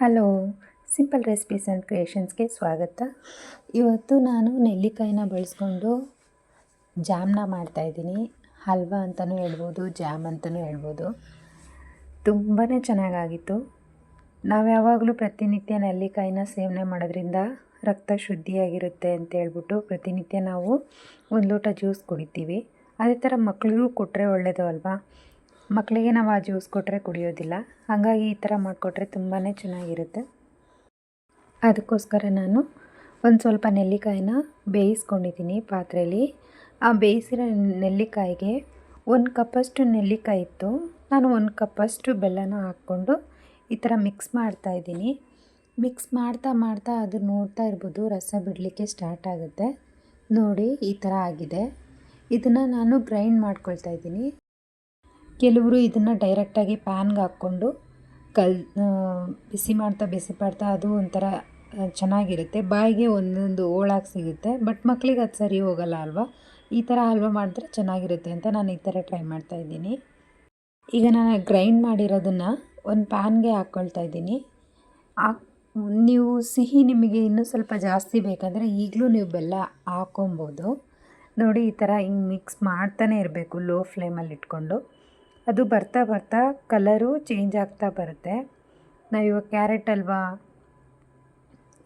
Hello simple recipes and ಕ್ರಿಯೇಷನ್ಸ್ಗೆ ಸ್ವಾಗತ. ಇವತ್ತು ನಾನು ನೆಲ್ಲಿಕಾಯಿನ ಬಳಸ್ಕೊಂಡು ಜಾಮ್ನ ಮಾಡ್ತಾಯಿದ್ದೀನಿ ಹಲ್ವಾ ಅಂತಲೂ ಹೇಳ್ಬೋದು, ಜಾಮ್ ಅಂತಲೂ ಹೇಳ್ಬೋದು. ತುಂಬಾ ಚೆನ್ನಾಗಾಗಿತ್ತು. ನಾವು ಯಾವಾಗಲೂ ಪ್ರತಿನಿತ್ಯ ನೆಲ್ಲಿಕಾಯಿನ ಸೇವನೆ ಮಾಡೋದ್ರಿಂದ ರಕ್ತ ಶುದ್ಧಿಯಾಗಿರುತ್ತೆ ಅಂತ ಹೇಳ್ಬಿಟ್ಟು ಪ್ರತಿನಿತ್ಯ ನಾವು ಒಂದು ಲೋಟ ಜ್ಯೂಸ್ ಕುಡಿತೀವಿ. ಅದೇ ಥರ ಮಕ್ಕಳಿಗೂ ಕೊಟ್ಟರೆ ಒಳ್ಳೆಯದು ಅಲ್ವಾ? ಮಕ್ಕಳಿಗೆ ನಾವು ಆ ಜ್ಯೂಸ್ ಕೊಟ್ಟರೆ ಕುಡಿಯೋದಿಲ್ಲ. ಹಾಗಾಗಿ ಈ ಥರ ಮಾಡಿಕೊಟ್ರೆ ತುಂಬಾ ಚೆನ್ನಾಗಿರುತ್ತೆ. ಅದಕ್ಕೋಸ್ಕರ ನಾನು ಒಂದು ಸ್ವಲ್ಪ ನೆಲ್ಲಿಕಾಯಿನ ಬೇಯಿಸ್ಕೊಂಡಿದ್ದೀನಿ ಪಾತ್ರೆಯಲ್ಲಿ ಆ ಬೇಯಿಸಿರೋ ನೆಲ್ಲಿಕಾಯಿಗೆ ಒಂದು ಕಪ್ಪಷ್ಟು ನೆಲ್ಲಿಕಾಯಿ ಇತ್ತು. ನಾನು ಒಂದು ಕಪ್ಪಷ್ಟು ಬೆಲ್ಲನ ಹಾಕ್ಕೊಂಡು ಈ ಥರ ಮಿಕ್ಸ್ ಮಾಡ್ತಾಯಿದ್ದೀನಿ ಮಿಕ್ಸ್ ಮಾಡ್ತಾ ಮಾಡ್ತಾ ಅದು ನೋಡ್ತಾ ಇರ್ಬೋದು, ರಸ ಬಿಡಲಿಕ್ಕೆ ಸ್ಟಾರ್ಟ್ ಆಗುತ್ತೆ. ನೋಡಿ, ಈ ಥರ ಆಗಿದೆ. ಇದನ್ನು ನಾನು ಗ್ರೈಂಡ್ ಮಾಡ್ಕೊಳ್ತಾ ಇದ್ದೀನಿ. ಕೆಲವರು ಇದನ್ನು ಡೈರೆಕ್ಟಾಗಿ ಪ್ಯಾನ್ಗೆ ಹಾಕ್ಕೊಂಡು ಕಲ್ ಬಿಸಿ ಮಾಡ್ತಾ ಬಿಸಿ ಮಾಡ್ತಾ ಅದು ಒಂಥರ ಚೆನ್ನಾಗಿರುತ್ತೆ. ಬಾಯಿಗೆ ಒಂದೊಂದು ಓಳಾಗಿ ಸಿಗುತ್ತೆ. ಬಟ್ ಮಕ್ಳಿಗೆ ಅದು ಸರಿ ಹೋಗಲ್ಲ ಅಲ್ವಾ? ಈ ಥರ ಹಲ್ವಾ ಮಾಡಿದ್ರೆ ಚೆನ್ನಾಗಿರುತ್ತೆ ಅಂತ ನಾನು ಈ ಥರ ಟ್ರೈ ಮಾಡ್ತಾ ಇದ್ದೀನಿ. ಈಗ ನಾನು ಗ್ರೈಂಡ್ ಮಾಡಿರೋದನ್ನು ಒಂದು ಪ್ಯಾನ್ಗೆ ಹಾಕ್ಕೊಳ್ತಾ ಇದ್ದೀನಿ. ನೀವು ಸಿಹಿ ನಿಮಗೆ ಇನ್ನೂ ಸ್ವಲ್ಪ ಜಾಸ್ತಿ ಬೇಕಂದರೆ ಈಗಲೂ ನೀವು ಬೆಲ್ಲ ಹಾಕೊಬೋದು. ನೋಡಿ ಈ ಥರ ಹಿಂಗೆ ಮಿಕ್ಸ್ ಮಾಡ್ತಾನೆ ಇರಬೇಕು ಲೋ ಫ್ಲೇಮಲ್ಲಿ ಇಟ್ಕೊಂಡು. ಅದು ಬರ್ತಾ ಬರ್ತಾ ಕಲರು ಚೇಂಜ್ ಆಗ್ತಾ ಬರುತ್ತೆ. ನಾವು ಇವಾಗ ಕ್ಯಾರೆಟ್ ಅಲ್ವಾ,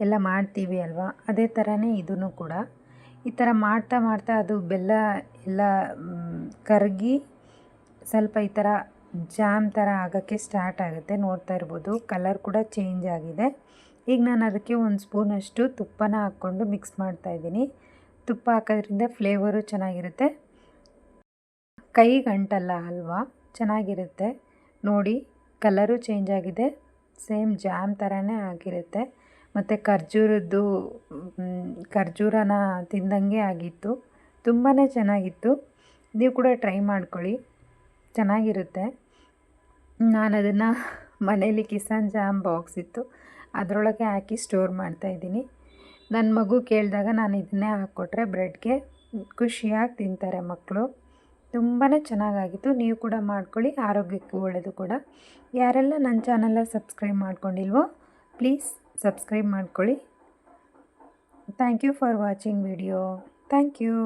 ಎಲ್ಲ ಮಾಡ್ತೀವಿ ಅಲ್ವಾ, ಅದೇ ಥರನೇ ಇದೂ ಕೂಡ. ಈ ಥರ ಮಾಡ್ತಾ ಮಾಡ್ತಾ ಅದು ಬೆಲ್ಲ ಎಲ್ಲ ಕರಗಿ ಸ್ವಲ್ಪ ಈ ಥರ ಜಾಮ್ ಥರ ಆಗೋಕ್ಕೆ ಸ್ಟಾರ್ಟ್ ಆಗುತ್ತೆ. ನೋಡ್ತಾ ಇರ್ಬೋದು ಕಲರ್ ಕೂಡ ಚೇಂಜ್ ಆಗಿದೆ. ಈಗ ನಾನು ಅದಕ್ಕೆ ಒಂದು ಸ್ಪೂನಷ್ಟು ತುಪ್ಪನ ಹಾಕ್ಕೊಂಡು ಮಿಕ್ಸ್ ಮಾಡ್ತಾಯಿದ್ದೀನಿ ತುಪ್ಪ ಹಾಕೋದ್ರಿಂದ ಫ್ಲೇವರು ಚೆನ್ನಾಗಿರುತ್ತೆ. ಕೈಗೆ ಅಂಟಲ್ಲ ಹಲ್ವಾ ಚೆನ್ನಾಗಿರುತ್ತೆ. ನೋಡಿ, ಕಲರು ಚೇಂಜ್ ಆಗಿದೆ ಸೇಮ್ ಜಾಮ್ ಥರನೇ ಆಗಿರುತ್ತೆ. ಮತ್ತು ಖರ್ಜೂರದ್ದು ಖರ್ಜೂರನ ತಿಂದಂಗೆ ಆಗಿತ್ತು. ತುಂಬಾ ಚೆನ್ನಾಗಿತ್ತು. ನೀವು ಕೂಡ ಟ್ರೈ ಮಾಡ್ಕೊಳ್ಳಿ. ಚೆನ್ನಾಗಿರುತ್ತೆ. ನಾನು ಅದನ್ನು ಮನೇಲಿ ಕಿಸಾನ್ ಜಾಮ್ ಬಾಕ್ಸ್ ಇತ್ತು. ಅದರೊಳಗೆ ಹಾಕಿ ಸ್ಟೋರ್ ಮಾಡ್ತಾಯಿದ್ದೀನಿ ನನ್ನ ಮಗು ಕೇಳಿದಾಗ ನಾನು ಇದನ್ನೇ ಹಾಕ್ಕೊಟ್ರೆ ಬ್ರೆಡ್ಗೆ ಖುಷಿಯಾಗಿ ತಿಂತಾರೆ ಮಕ್ಕಳು ತುಂಬಾ ಚೆನ್ನಾಗಾಗಿತ್ತು. ನೀವು ಕೂಡ ಮಾಡ್ಕೊಳ್ಳಿ, ಆರೋಗ್ಯಕ್ಕೂ ಒಳ್ಳೆಯದು ಕೂಡ. ಯಾರೆಲ್ಲ ನನ್ನ ಚಾನಲ್ನ ಸಬ್ಸ್ಕ್ರೈಬ್ ಮಾಡ್ಕೊಂಡಿಲ್ವೋ, ಪ್ಲೀಸ್ ಸಬ್ಸ್ಕ್ರೈಬ್ ಮಾಡ್ಕೊಳ್ಳಿ. Thank you for watching video. Thank you.